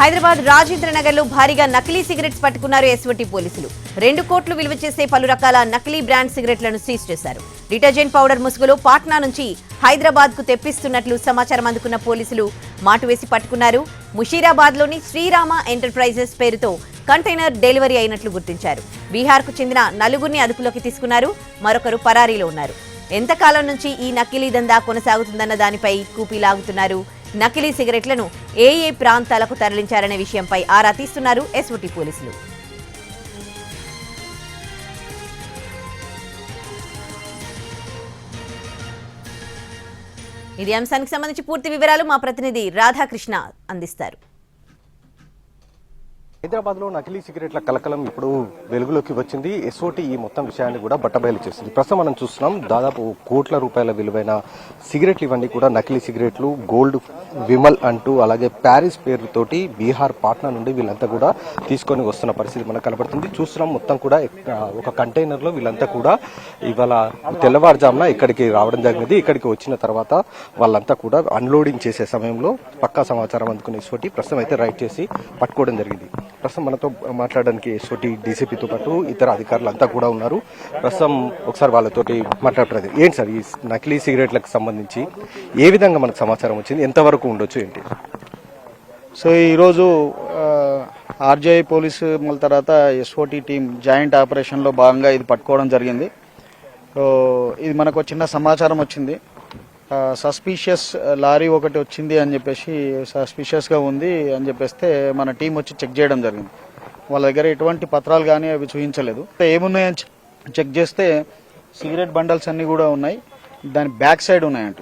హైదరాబాద్ రాజేంద్ర నగర్లో భారీగా నకిలీ సిగరెట్స్ పట్టుకున్నారు ఎస్వటి పోలీసులు. రెండు కోట్లు విలువ చేసే పలు రకాల నకిలీ బ్రాండ్ సిగరెట్లను సీజ్ చేశారు. డిటర్జెంట్ పౌడర్ ముసుగులో పాట్నా నుంచి హైదరాబాద్కు తెప్పిస్తున్నట్లు సమాచారం అందుకున్న పోలీసులు మాటు వేసి పట్టుకున్నారు. ముషీరాబాద్లోని శ్రీరామ ఎంటర్ప్రైజెస్ పేరుతో కంటైనర్ డెలివరీ అయినట్లు గుర్తించారు. బీహార్కు చెందిన నలుగురిని అదుపులోకి తీసుకున్నారు. మరొకరు పరారీలో ఉన్నారు. ఎంతకాలం నుంచి ఈ నకిలీ దందా కొనసాగుతుందన్న దానిపై కూపీ లాగుతున్నారు నకిలీ సిగరెట్లను ఏ ఏ ప్రాంతాలకు తరలించారనే విషయంపై ఆరా తీస్తున్నారు ఎస్ఓటి పోలీసులు. ఇది అంశానికి సంబంధించి పూర్తి వివరాలు మా ప్రతినిధి రాధాకృష్ణ అందిస్తారు. హైదరాబాద్లో నకిలీ సిగరెట్ల కలకలం ఇప్పుడు వెలుగులోకి వచ్చింది. ఎస్ఓటి ఈ మొత్తం విషయాన్ని కూడా బట్టబయలు చేసింది. ప్రస్తుతం మనం చూస్తున్నాం దాదాపు కోట్ల రూపాయల విలువైన సిగరెట్లు ఇవన్నీ కూడా నకిలీ సిగరెట్లు గోల్డ్ విమల్ అంటూ అలాగే ప్యారిస్ పేరుతోటి బీహార్ పాట్నా నుండి వీళ్ళంతా కూడా తీసుకొని వస్తున్న పరిస్థితి మనకు కనబడుతుంది. చూస్తున్నాం మొత్తం కూడా ఒక కంటైనర్లో వీళ్ళంతా కూడా ఇవాళ తెల్లవారుజామున ఇక్కడికి రావడం జరిగింది. ఇక్కడికి వచ్చిన తర్వాత వాళ్ళంతా కూడా అన్లోడింగ్ చేసే సమయంలో పక్కా సమాచారం అందుకునే ఎస్ఓటి ప్రస్తుతం అయితే రైడ్ చేసి పట్టుకోవడం జరిగింది. ప్రస్తుతం మనతో మాట్లాడడానికి ఎస్ఓటి డీసీపీతో పాటు ఇతర అధికారులు అంతా కూడా ఉన్నారు. ప్రస్తుతం ఒకసారి వాళ్ళతోటి మాట్లాడుతున్నది ఏంటి సార్ ఈ నకిలీ సిగరెట్లకు సంబంధించి ఏ విధంగా మనకు సమాచారం వచ్చింది? ఎంతవరకు ఉండొచ్చు ఏంటి? సో ఈరోజు ఆర్జీఐ పోలీసు మళ్ళీ తర్వాత ఎస్ఓటి టీం జాయింట్ ఆపరేషన్లో భాగంగా ఇది పట్టుకోవడం జరిగింది. సో ఇది మనకు చిన్న సమాచారం వచ్చింది. సస్పీషియస్ లారీ ఒకటి వచ్చింది అని చెప్పేసి సస్పీషియస్గా ఉంది అని చెప్పేస్తే మన టీం వచ్చి చెక్ చేయడం జరిగింది. వాళ్ళ దగ్గర ఎటువంటి పత్రాలు కానీ అవి చూపించలేదు. ఏమున్నాయని చె- చెక్ చేస్తే సిగరెట్ బండల్స్ అన్నీ కూడా ఉన్నాయి. దాని బ్యాక్ సైడ్ ఉన్నాయంట.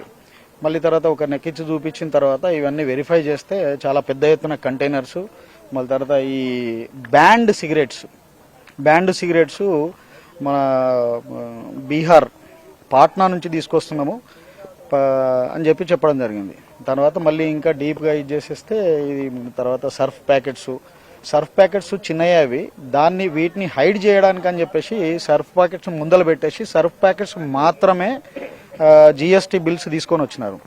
మళ్ళీ తర్వాత ఒక నెక్కిచ్చి చూపించిన తర్వాత ఇవన్నీ వెరిఫై చేస్తే చాలా పెద్ద ఎత్తున కంటైనర్స్ మళ్ళీ తర్వాత ఈ బ్యాండ్ సిగరెట్స్ బ్యాండ్ సిగరెట్స్ మన బీహార్ పాట్నా నుంచి తీసుకొస్తున్నాము. అని చెప్పి చెప్పడం జరిగింది. తర్వాత మళ్ళీ ఇంకా డీప్గా ఇది చేసేస్తే ఇది తర్వాత సర్ఫ్ ప్యాకెట్స్ సర్ఫ్ ప్యాకెట్స్ చిన్నవి అవి. దాన్ని వీటిని హైడ్ చేయడానికి అని చెప్పేసి సర్ఫ్ ప్యాకెట్స్ ముందల పెట్టేసి సర్ఫ్ ప్యాకెట్స్ మాత్రమే జిఎస్టీ బిల్స్ తీసుకొని వచ్చినారు.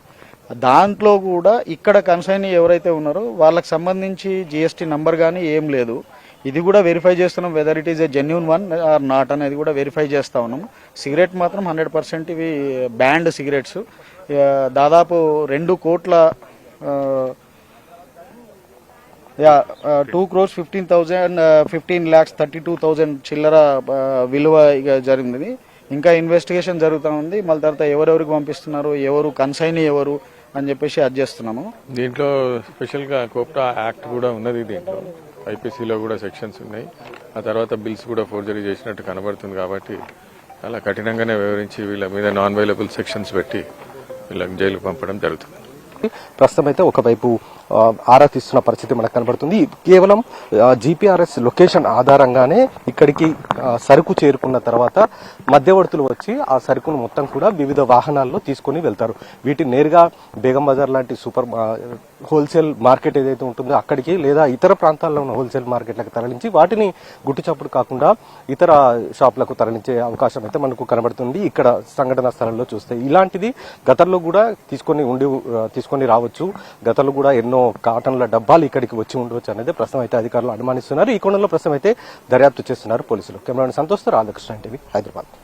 దాంట్లో కూడా ఇక్కడ కన్సైన్ ఎవరైతే ఉన్నారో వాళ్ళకి సంబంధించి జిఎస్టీ నంబర్ కానీ ఏం లేదు. ఇది కూడా వెరిఫై చేస్తున్నాం whether it is a genuine one or not అనేది కూడా వెరిఫై చేస్తా ఉన్నాము సిగరెట్ మాత్రం హండ్రెడ్ పర్సెంట్ ఇవి బ్యాండ్ సిగరెట్స్ దాదాపు రెండు కోట్ల yeah two crores fifteen thousand fifteen lakhs thirty two thousand చిల్లర విలువ ఇక జరిగింది. ఇంకా ఇన్వెస్టిగేషన్ జరుగుతూ ఉంది. మళ్ళీ తర్వాత ఎవరెవరికి పంపిస్తున్నారు ఎవరు కన్సైన్ ఎవరు అని చెప్పేసి అది చేస్తున్నాము. దీంట్లో స్పెషల్గా కోప్టా యాక్ట్ కూడా ఉన్నది దీంట్లో. ఐపీసీలో కూడా సెక్షన్స్ ఉన్నాయి. ఆ తర్వాత బిల్స్ కూడా ఫోర్జరీ చేసినట్టు కనబడుతుంది కాబట్టి చాలా కఠినంగానే వివరించి వీళ్ళ మీద నాన్ అవైలబుల్ సెక్షన్స్ పెట్టి వీళ్ళకి జైలుకు పంపడం జరుగుతుంది. ప్రస్తుతం అయితే ఒకవైపు ఆరా తీస్తున్న పరిస్థితి మనకు కనబడుతుంది. కేవలం జీపీఆర్ఎస్ లొకేషన్ ఆధారంగానే ఇక్కడికి సరుకు చేరుకున్న తర్వాత మధ్యవర్తులు వచ్చి ఆ సరుకును మొత్తం కూడా వివిధ వాహనాల్లో తీసుకొని వెళ్తారు. వీటిని నేరుగా బేగం బజార్ లాంటి సూపర్ హోల్సేల్ మార్కెట్ ఏదైతే ఉంటుందో అక్కడికి లేదా ఇతర ప్రాంతాల్లో ఉన్న హోల్సేల్ మార్కెట్లకు తరలించి వాటిని గుట్టు చప్పుడు కాకుండా ఇతర షాపులకు తరలించే అవకాశం అయితే మనకు కనబడుతుంది. ఇక్కడ సంఘటన స్థలంలో చూస్తే ఇలాంటిది గతంలో కూడా తీసుకొని ఉండి తీసుకొని రావచ్చు. గతంలో కూడా ఎన్నో కాటన్ల డబ్బాలు ఇక్కడికి వచ్చి ఉండవచ్చు అనేది ప్రస్తుతం అయితే అధికారులు అనుమానిస్తున్నారు. ఈ కోణంలో ప్రస్తుతం అయితే దర్యాప్తు చేస్తున్నారు పోలీసులు. కెమెరాని సంతోష్ రాధాకృష్ణ టీవీ హైదరాబాద్.